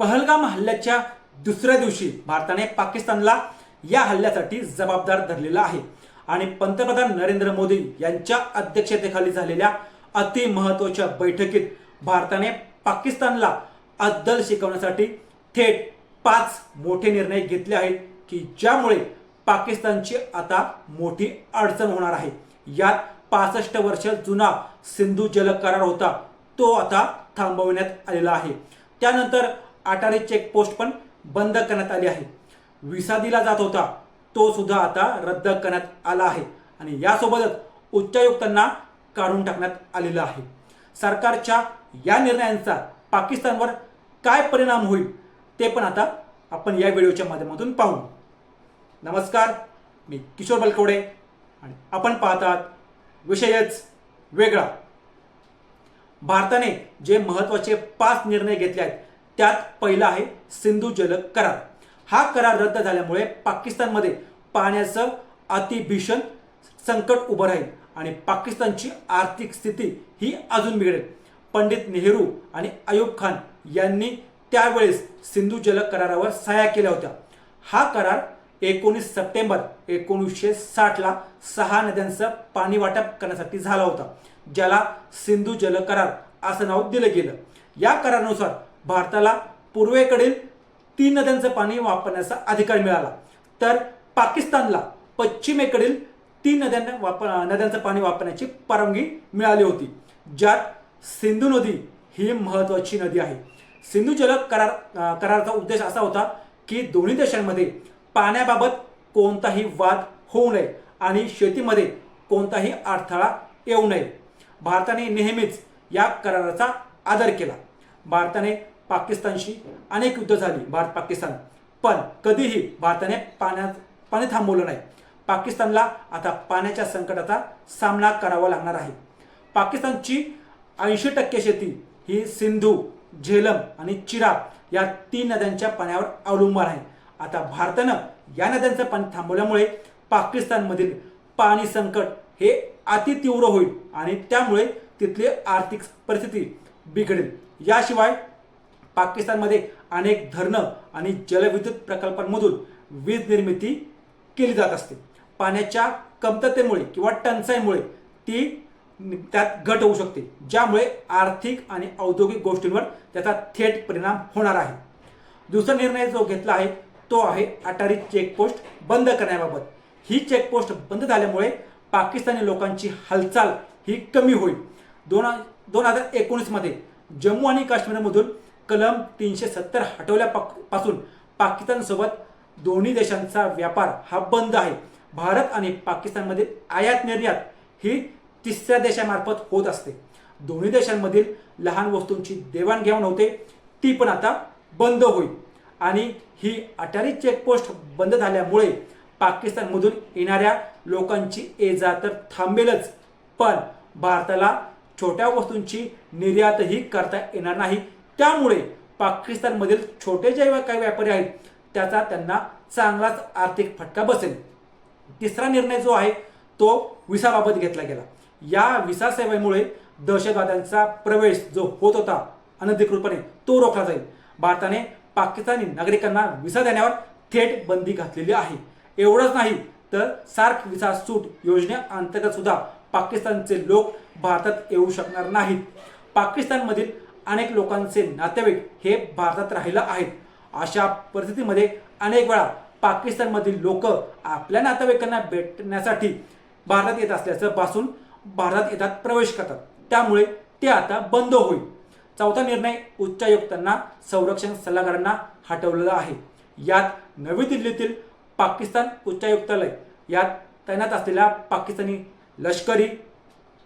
पहलगाम हल्ल्याच्या दुसऱ्या दिवशी भारताने पाकिस्तानला या हल्ल्यासाठी जबाबदार धरलेला आहे. आणि पंतप्रधान नरेंद्र मोदी यांच्या अध्यक्षतेखाली झालेल्या अति महत्त्वाच्या बैठकीत भारताने पाकिस्तानला अद्दल शिकवण्यासाठी थेट पाच मोठे निर्णय घेतले आहेत की ज्यामुळे पाकिस्तानची आता मोठी अडचण होणार आहे. यात पासष्ट वर्ष जुना सिंधू जल करार होता तो आता थांबवण्यात आलेला आहे. त्यानंतर अटारी चेकपोस्ट पण बंद करण्यात आली आहे. विसा दिला जात होता तो सुद्धा आता रद्द करण्यात आला आहे आणि यासोबतच उच्चायुक्तांना काढून टाकण्यात आलेलं आहे. सरकारच्या या निर्णयांचा पाकिस्तानवर काय परिणाम होईल ते पण आता आपण या व्हिडिओच्या माध्यमातून पाहू. नमस्कार मी किशोर बलकवडे आणि आपण पाहतात विषयच वेगळा. भारताने जे महत्त्वाचे पाच निर्णय घेतले आहेत त्यात पहिला आहे सिंधू जल करार. हा करार रद्द झाल्यामुळे पाकिस्तानमध्ये पाण्याचं अतिभीषण संकट उभं राहील आणि पाकिस्तानची आर्थिक स्थिती ही अजून बिघडेल. पंडित नेहरू आणि अयूब खान यांनी त्यावेळेस सिंधू जल करारावर सह्या केल्या होत्या. हा करार एकोणीस सप्टेंबर एकोणीसशे साठला सहा नद्यांचं पाणी वाटप करण्यासाठी झाला होता ज्याला सिंधू जल करार असं नाव दिलं गेलं. या करारानुसार भारताला पूर्वेकडील तीन नद्यांचं पाणी वापरण्याचा अधिकार मिळाला. तर पाकिस्तानला पश्चिमेकडील तीन नद्यांना वापर नद्यांचं पाणी वापरण्याची परवानगी मिळाली होती ज्यात सिंधू नदी ही महत्त्वाची नदी आहे. सिंधू जल करार कराराचा उद्देश असा होता की दोन्ही देशांमध्ये पाण्याबाबत कोणताही वाद होऊ नये आणि शेतीमध्ये कोणताही अडथळा येऊ नये. भारताने नेहमीच या कराराचा आदर केला. भारताने पाकिस्तानशी अनेक युद्ध झाली भारत पाकिस्तान. पण कधीही भारताने पाण्यात पाणी थांबवलं नाही. पाकिस्तानला आता पाण्याच्या संकटाचा सामना करावा लागणार आहे. पाकिस्तानची ऐंशी टक्के शेती ही सिंधू झेलम आणि चिराब या तीन नद्यांच्या पाण्यावर अवलंबून आहे. आता भारतानं या नद्यांचं पाणी थांबवल्यामुळे पाकिस्तानमधील पाणी संकट हे अति तीव्र होईल आणि त्यामुळे तिथली आर्थिक परिस्थिती बिघडेल. याशिवाय पाकिस्तानमध्ये अनेक धरणं आणि जलविद्युत प्रकल्पांमधून वीज निर्मिती केली जात असते. पाण्याच्या कमतरतेमुळे किंवा टंचाईमुळे ती त्यात घट होऊ शकते ज्यामुळे आर्थिक आणि औद्योगिक गोष्टींवर त्याचा थेट परिणाम होणार आहे. दुसरा निर्णय जो घेतला आहे तो आहे अटारी चेकपोस्ट बंद करण्याबाबत. ही चेकपोस्ट बंद झाल्यामुळे पाकिस्तानी लोकांची हालचाल ही कमी होईल. दोन दोन हजार एकोणीसमध्ये जम्मू आणि काश्मीरमधून कलम तीनशे सत्तर हटवल्यापासून पाकिस्तानसोबत दोन्ही देशांचा व्यापार हा बंद आहे. भारत आणि पाकिस्तानमधील आयात निर्यात ही तिसऱ्या देशामार्फत होत असते. दोन्ही देशांमधील लहान वस्तूंची देवाणघेवाण होते. ती पण आता बंद होईल. आणि ही अटारी चेकपोस्ट बंद झाल्यामुळे पाकिस्तानमधून येणाऱ्या लोकांची ये जा तर थांबेलच. पण भारताला छोट्या वस्तूंची निर्यातही करता येणार नाही. त्यामुळे पाकिस्तानमधील छोटे जे काही व्यापारी आहेत त्याचा त्यांना चांगलाच आर्थिक फटका बसेल. तिसरा निर्णय जो आहे तो विसाबाबत घेतला गेला. या विसा सेवेमुळे दहशतवाद्यांचा प्रवेश जो होत होता अनधिकृतपणे तो रोखला जाईल. भारताने पाकिस्तानी नागरिकांना विसा देण्यावर थेट बंदी घातलेली आहे. एवढंच नाही तर सार्क विसा सूट योजनेअंतर्गत सुद्धा पाकिस्तानचे लोक भारतात येऊ शकणार नाहीत. पाकिस्तानमधील अनेक लोकांचे नातेवाईक हे भारतात राहिलं आहेत. अशा परिस्थितीमध्ये अनेक वेळा पाकिस्तानमधील लोक आपल्या नातेवाईकांना भेटण्यासाठी भारतात येत असल्याचं पासून भारतात येतात प्रवेश करतात. त्यामुळे ते आता बंद होईल. चौथा निर्णय उच्चायुक्तांना संरक्षण सल्लागारांना हटवलेला आहे. यात नवी दिल्लीतील पाकिस्तान उच्चायुक्तालय यात तैनात असलेल्या पाकिस्तानी लष्करी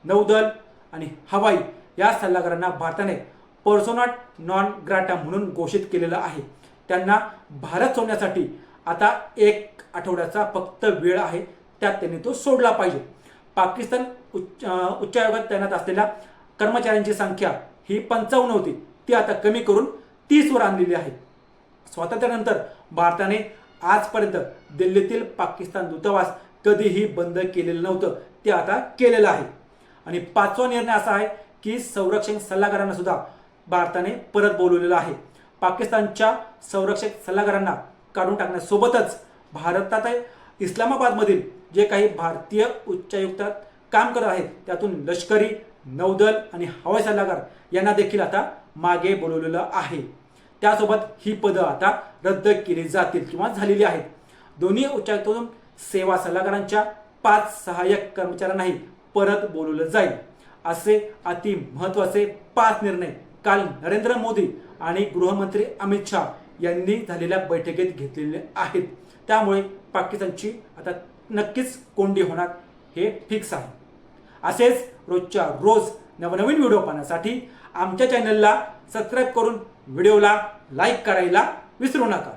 नौदल आणि हवाई या सल्लागारांना भारताने पर्सोनाट नॉन ग्राटा म्हणून घोषित केलेलं आहे. त्यांना भारत सोडण्यासाठी आता एक आठवड्याचा फक्त वेळ आहे. त्यात त्यांनी तो सोडला पाहिजे. पाकिस्तान उच्च उच्चायोगात तैनात असलेल्या कर्मचाऱ्यांची संख्या ही पंचावन्न होती. ती आता कमी करून तीसवर आणलेली आहे. स्वातंत्र्यानंतर भारताने आजपर्यंत दिल्लीतील पाकिस्तान दूतावास कधीही बंद केलेलं नव्हतं. ते आता केलेलं आहे. आणि पाचवा निर्णय असा आहे की संरक्षण सल्लागारांना सुद्धा भारताने परत बोलवलेलं आहे. पाकिस्तानच्या संरक्षक सल्लागारांना काढून टाकण्यासोबतच भारतात इस्लामाबादमधील जे काही भारतीय उच्चायुक्तात काम करत आहेत त्यातून लष्करी नौदल आणि हवाई सल्लागार यांना देखील आता मागे बोलवलेलं आहे. त्यासोबत ही पदं आता रद्द केली जातील किंवा झालेली आहेत. दोन्ही उच्चायुक्तातून सेवा सल्लागारांच्या पाच सहाय्यक कर्मचाऱ्यांनाही परत बोलवलं जाईल. असे अति महत्त्वाचे पाच निर्णय काल नरेंद्र मोदी आणि गृहमंत्री अमित शहा यांनी झालेल्या बैठकीत घेतलेले आहेत. त्यामुळे पाकिस्तानची आता नक्कीच कोंडी होणार हे फिक्स आहे. असेच रोजच्या रोज नवनवीन व्हिडिओ पाहण्यासाठी आमच्या चॅनलला सबस्क्राईब करून व्हिडिओला लाईक करायला विसरू नका.